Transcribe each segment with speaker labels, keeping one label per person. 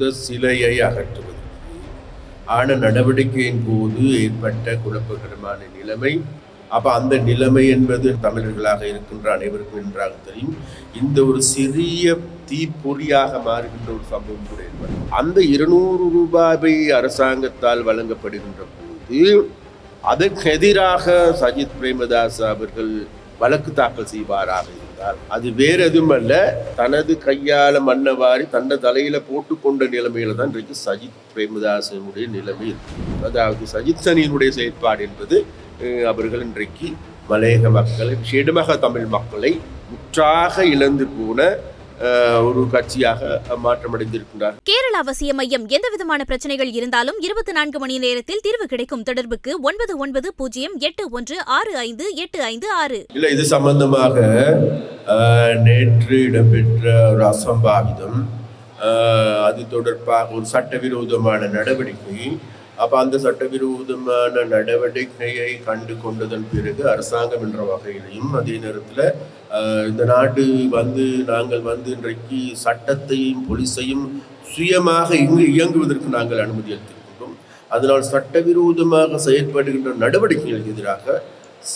Speaker 1: புத்த சிலையை அகற்றுவது. ஆன நடவடிக்கையின் போது ஏற்பட்ட குழப்பகரமான நிலைமை. அப்ப அந்த நிலைமை என்பது தமிழர்களாக இருக்கின்ற அனைவருக்கும் நன்றாக தெரியும். இந்த ஒரு சிறிய தீப்பொறியாக மாறுகின்ற ஒரு சம்பவம் கூட ஏற்படும். அந்த இருநூறு ரூபாவை அரசாங்கத்தால் வழங்கப்படுகின்ற போது அதற்கு எதிராக சஜித் பிரேமதாஸ் அவர்கள் வழக்கு தாக்கல் செய்வாராக இருந்தால் அது வேற எதுவும் அல்ல தனது கையால மண்ணவாரி தன்னை தலையில போட்டுக்கொண்ட நிலைமையில தான் இன்றைக்கு சஜித் பிரேமதாசனுடைய நிலைமை இருக்கு. அதாவது சஜித் சனியினுடைய செயற்பாடு என்பது அவர்கள் இன்றைக்கு மலையக மக்களை விசேடமாக தமிழ் மக்களை முற்றாக இழந்து போன ஒரு கட்சியாக மாற்றமடைந்திருக்கின்றார்
Speaker 2: கேரள அவசிய மையம் எந்த விதமான பிரச்சனைகள் இருந்தாலும் இருபத்தி நான்கு மணி நேரத்தில் தீர்வு கிடைக்கும் தொடர்புக்கு ஒன்பது ஒன்பது பூஜ்ஜியம் எட்டு ஒன்று ஆறு ஐந்து எட்டு ஐந்து ஆறு.
Speaker 1: இல்லை இது சம்பந்தமாக நேற்று இடம்பெற்ற ஒரு அசம்பாவிதம் அது தொடர்பாக ஒரு சட்டவிரோதமான நடவடிக்கை. அப்போ அந்த சட்டவிரோதமான நடவடிக்கையை கண்டு கொண்டதன் பிறகு அரசாங்கம் என்ற வகையிலையும் அதே நேரத்தில் இந்த நாடு வந்து நாங்கள் வந்து இன்றைக்கு சட்டத்தையும் போலீஸையும் சுயமாக இங்கு இயங்குவதற்கு நாங்கள் அனுமதி அளித்திருக்கின்றோம். அதனால் சட்டவிரோதமாக செயல்படுகின்ற நடவடிக்கைகளுக்கு எதிராக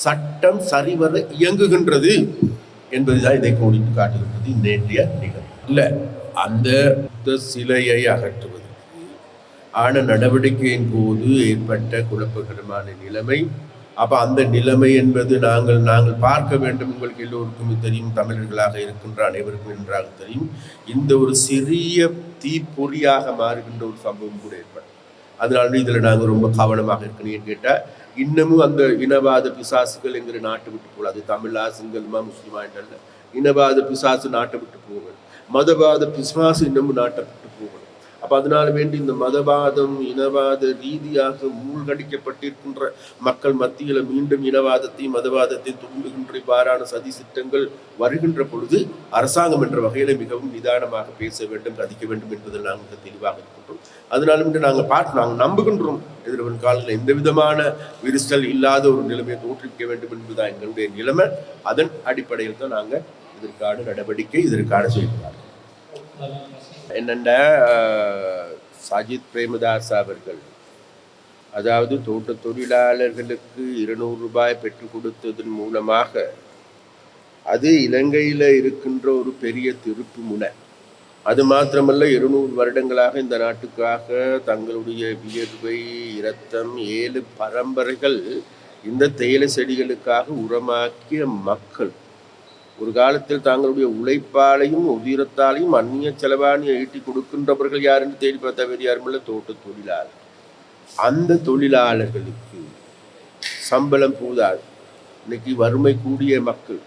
Speaker 1: சட்டம் சரிவர இயங்குகின்றது என்பதுதான் இதை கோடிட்டு காட்டுகின்றது நேற்றைய நிகழ்வு. இல்லை அந்த சிலையை அகற்றுவதற்கு ஆன நடவடிக்கையின் போது ஏற்பட்ட குழப்பகரமான நிலைமை அப்போ அந்த நிலைமை என்பது நாங்கள் நாங்கள் பார்க்க வேண்டும். உங்களுக்கு எல்லோருக்கும் தெரியும். தமிழர்களாக இருக்கின்ற அனைவருக்கும் நன்றாக தெரியும். இந்த ஒரு சிறிய தீப்பொறியாக மாறுகின்ற ஒரு சம்பவம் கூட ஏற்படும் அதனால இதில் நாங்கள் ரொம்ப கவனமாக இருக்கணும். கேட்டால் இன்னமும் அந்த இனவாத பிசாசுகள் என்கிற நாட்டை விட்டு போகாது. தமிழா சிங்களமா முஸ்லிமா என்றல்ல இனவாத பிசாசு நாட்டை விட்டு போகும் மதவாத பிசாசு இன்னமும் நாட்டை விட்டு அப்போ அதனால வேண்டி இந்த மதவாதம் இனவாத ரீதியாக மூழ்கடிக்கப்பட்டிருக்கின்ற மக்கள் மத்தியில் மீண்டும் இனவாதத்தையும் மதவாதத்தையும் தூண்டுகின்ற இவ்வாறான சதி சித்தங்கள் வருகின்ற பொழுது அரசாங்கம் என்ற வகையில் மிகவும் நிதானமாக பேச வேண்டும் கதிக்க வேண்டும் என்பதில் நாங்கள் தெளிவாக இருக்கின்றோம் அதனால இன்று நாங்கள் பார்த்து நாங்கள் நம்புகின்றோம். எதிர்வரும் காலத்தில் எந்த விதமான விரிசல் இல்லாத ஒரு நிலைமையை தோற்றுவிக்க வேண்டும் என்பதுதான் எங்களுடைய நிலைமை. அதன் அடிப்படையில் தான் நாங்கள் இதற்கான நடவடிக்கை இதற்கான செயல்பாடு. என்னென்ன சஜித் பிரேமதாஸ் அவர்கள். அதாவது தோட்ட தொழிலாளர்களுக்கு இருநூறு ரூபாய் பெற்றுக் கொடுத்ததன் மூலமாக அது இலங்கையில் இருக்கின்ற ஒரு பெரிய திருப்பு முனை. அது மாத்திரமல்ல இருநூறு வருடங்களாக இந்த நாட்டுக்காக தங்களுடைய வியர்வை இரத்தம் ஏழு பரம்பரைகள் இந்த தேயிலை செடிகளுக்காக உரமாக்கிய மக்கள். ஒரு காலத்தில் தங்களுடைய உழைப்பாலையும் உதிரத்தாலையும் அந்நிய செலவாணியை ஈட்டி கொடுக்கின்றவர்கள் யாருன்னு தேடி பார்த்தா வேறு யாருமில்ல? தோட்ட தொழிலாளர். அந்த தொழிலாளர்களுக்கு சம்பளம் போதாது. இன்னைக்கு வறுமை கூடிய மக்கள்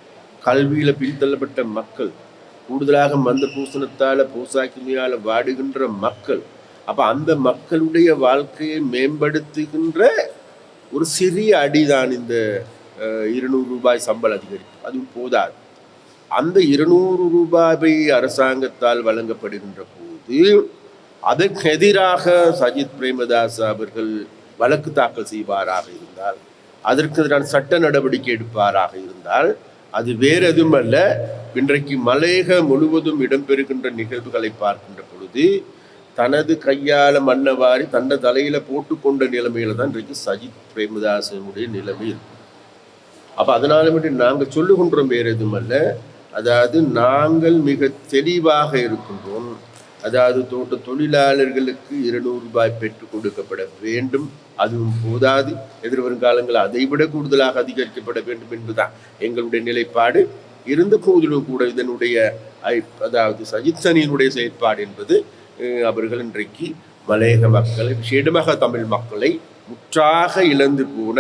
Speaker 1: கல்வியில் பின்தள்ளப்பட்ட மக்கள் கூடுதலாக மந்த பூசணத்தால் பூசாக்கிமையால் வாடுகின்ற மக்கள் அப்போ அந்த மக்களுடைய வாழ்க்கையை மேம்படுத்துகின்ற ஒரு சிறிய அடிதான் இந்த இருநூறு ரூபாய் சம்பள அதிகரிப்பு. அதுவும் போதாது. அந்த இருநூறு ரூபாவை அரசாங்கத்தால் வழங்கப்படுகின்ற போது அதற்கு எதிராக சஜித் பிரேமதாஸ் அவர்கள் வழக்கு தாக்கல் செய்வாராக இருந்தால் அதற்கு எதிரான சட்ட நடவடிக்கை எடுப்பாராக இருந்தால் அது வேற எதுவும் அல்ல இன்றைக்கு மலையக முழுவதும் இடம்பெறுகின்ற நிகழ்வுகளை பார்க்கின்ற பொழுது தனது கையால மண்ணவாரி தன்னை தலையில போட்டுக்கொண்ட நிலைமையில தான் இன்றைக்கு சஜித் பிரேமதாசனுடைய நிலைமை இருக்கு. அப்ப அதனால மட்டும் நாங்கள் சொல்லுகின்றோம் வேற எதுவும் அல்ல அதாவது நாங்கள் மிக தெளிவாக இருக்கின்றோம் அதாவது தோட்ட தொழிலாளர்களுக்கு இருநூறு ரூபாய் பெற்றுக் கொடுக்கப்பட வேண்டும். அதுவும் போதாது. எதிர்வரும் காலங்களில் அதைவிட கூடுதலாக அதிகரிக்கப்பட வேண்டும் என்பதுதான் எங்களுடைய நிலைப்பாடு. இருந்த போதிலும் கூட இதனுடைய ஐ- அதாவது சஜித் சனியினுடைய செயற்பாடு என்பது அவர்கள் இன்றைக்கு மலையக மக்களை விசேடமாக தமிழ் மக்களை முற்றாக இழந்து போன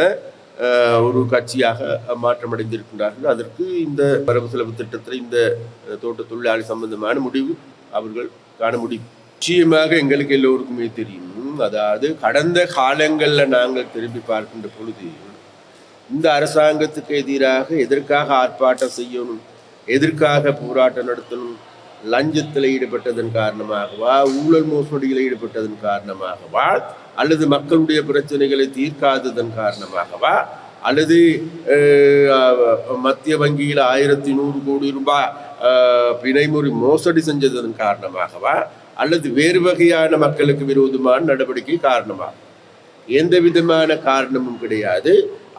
Speaker 1: ஒரு கட்சியாக மாற்றமடைந்திருக்கின்றார்கள். அதற்கு இந்த வரவு செலவு திட்டத்தில் இந்த தோட்ட தொழிலாளி சம்பந்தமான முடிவு அவர்கள் காண முடியும். நிச்சயமாக எங்களுக்கு எல்லோருக்குமே தெரியும். அதாவது கடந்த காலங்களில் நாங்கள் திரும்பி பார்க்கின்ற பொழுது இந்த அரசாங்கத்துக்கு எதிராக எதற்காக ஆர்ப்பாட்டம் செய்யணும் எதற்காக போராட்டம் நடத்தணும் லஞ்சத்தில் ஈடுபட்டதன் காரணமாகவா ஊழல் மோசடியில் ஈடுபட்டதன் காரணமாகவா அல்லது மக்களுடைய பிரச்சனைகளை தீர்க்காததன் காரணமாகவா அல்லது மத்திய வங்கியில் ஆயிரத்தி நூறு கோடி ரூபாய் பிணைமுறை மோசடி செஞ்சதன் காரணமாகவா அல்லது வேறு வகையான மக்களுக்கு விரோதமான நடவடிக்கை காரணமா? எந்த விதமான காரணமும் கிடையாது.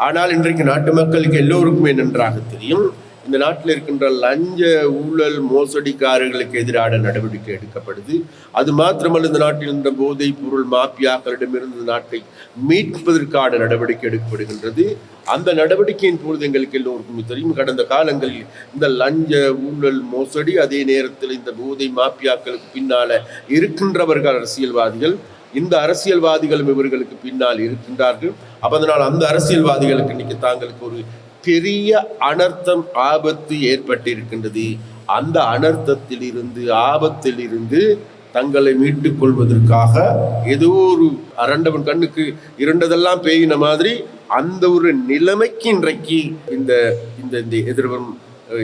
Speaker 1: ஆனால் இன்றைக்கு நாட்டு மக்களுக்கு எல்லோருக்குமே நன்றாக தெரியும். இந்த நாட்டில் இருக்கின்ற லஞ்ச ஊழல் மோசடிக்காரர்களுக்கு எதிரான நடவடிக்கை எடுக்கப்படுது. அது மாத்திரமல்ல இந்த நாட்டில் இருந்த போதைப் பொருள் மாப்பியாக்களிடமிருந்து இந்த நாட்டை மீட்பதற்கான நடவடிக்கை எடுக்கப்படுகின்றது. அந்த நடவடிக்கையின் பொழுது எங்களுக்கு எல்லோருக்கும் தெரியும் கடந்த காலங்களில் இந்த லஞ்ச ஊழல் மோசடி அதே நேரத்தில் இந்த போதை மாப்பியாக்களுக்கு பின்னால இருக்கின்றவர்கள் அரசியல்வாதிகள். இந்த அரசியல்வாதிகளும் இவர்களுக்கு பின்னால் இருக்கின்றார்கள். அப்ப அதனால் அந்த அரசியல்வாதிகளுக்கு இன்னைக்கு தாங்களுக்கு ஒரு பெரிய அனர்த்தம் ஆபத்து ஏற்பட்டிருக்கின்றது. அந்த அனர்த்தத்தில் இருந்து ஆபத்தில் இருந்து தங்களை மீட்டுக் கொள்வதற்காக ஏதோ ஒரு அரண்டவன் கண்ணுக்கு இரண்டதெல்லாம் பேயின மாதிரி அந்த ஒரு நிலைமைக்கு இன்றைக்கு இந்த இந்த இந்த எதிர்வரும்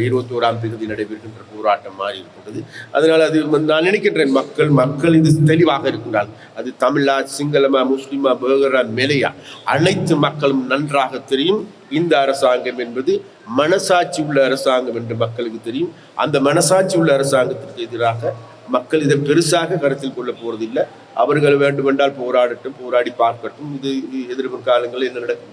Speaker 1: இருபத்தோராம் தேதி நடைபெறுகின்ற போராட்டம் மாறி இருக்கின்றது. அதனால் அது நான் நினைக்கின்றேன் மக்கள் மக்கள் இது தெளிவாக இருக்கின்றால் அது தமிழா சிங்களமா முஸ்லிமா பேகரா மெலையா அனைத்து மக்களும் நன்றாக தெரியும். இந்த அரசாங்கம் என்பது மனசாட்சி உள்ள அரசாங்கம் என்று மக்களுக்கு தெரியும். அந்த மனசாட்சி உள்ள அரசாங்கத்திற்கு எதிராக மக்கள் இதை பெருசாக கருத்தில் கொள்ள போறதில்லை. அவர்கள் வேண்டுமென்றால் போராடட்டும் போராடி பார்க்கட்டும். இது எதிர்வரும் காலங்களில் என்ன நடக்கும்?